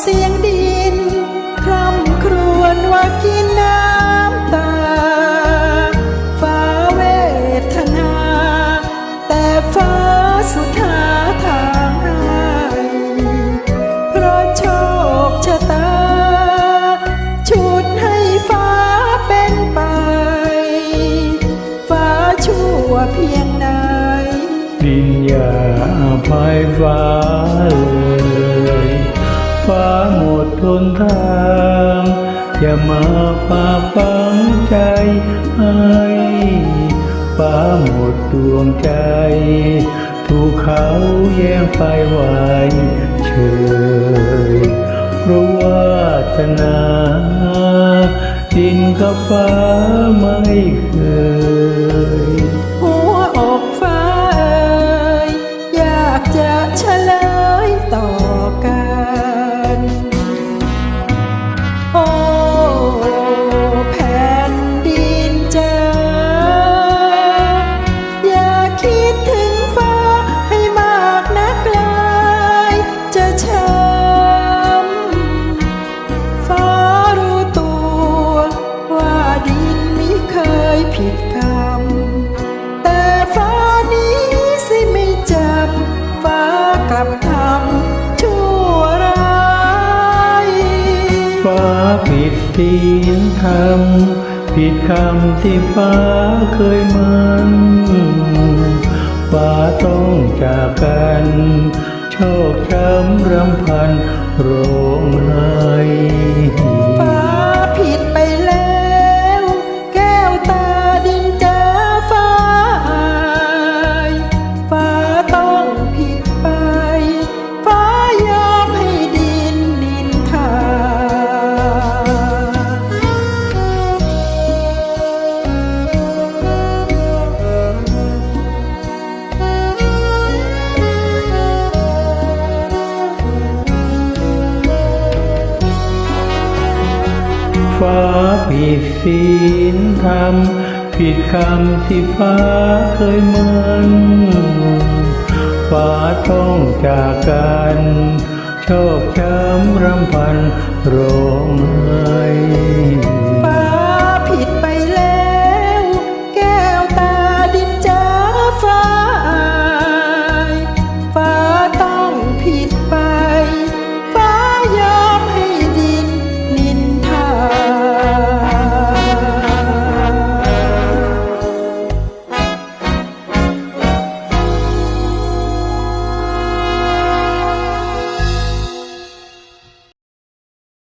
เสียงดิน คร่ำครวญว่ากินน้ำตา ฟ้าเวทนา แต่ฟ้าสุดทาทางไห้เพราะโชคชะตา ชุดให้ฟ้าเป็นไป ฟ้าชั่วเพียงไหนดินอย่าภายฟ้าเลย ฟ้าหมดทนทางอย่ามาฝากฝังใจให้ฟ้าหมดดวงใจ ถูกเขาแย่งไปไว้เฉยราะว่าสนาดินกับฟ้าไม่เคย หัวอกฟ้าเอ่ยอยากจะเฉลยต่อกัน ผิดกรรมแต่ฟ้านี้สิไม่จำฟ้ากลับทำชั่วร้ายฟ้าผิดศีลธรรมผิดคำที่ฟ้าเคยมันฟ้าต้องจากกัน โชคช้ำรำพันร้องไห้ ฟ้าผิดศีลธรรม ผิดคำที่ฟ้าเคยมันฟ้าต้องจากกันโชคช้ำรำพันโร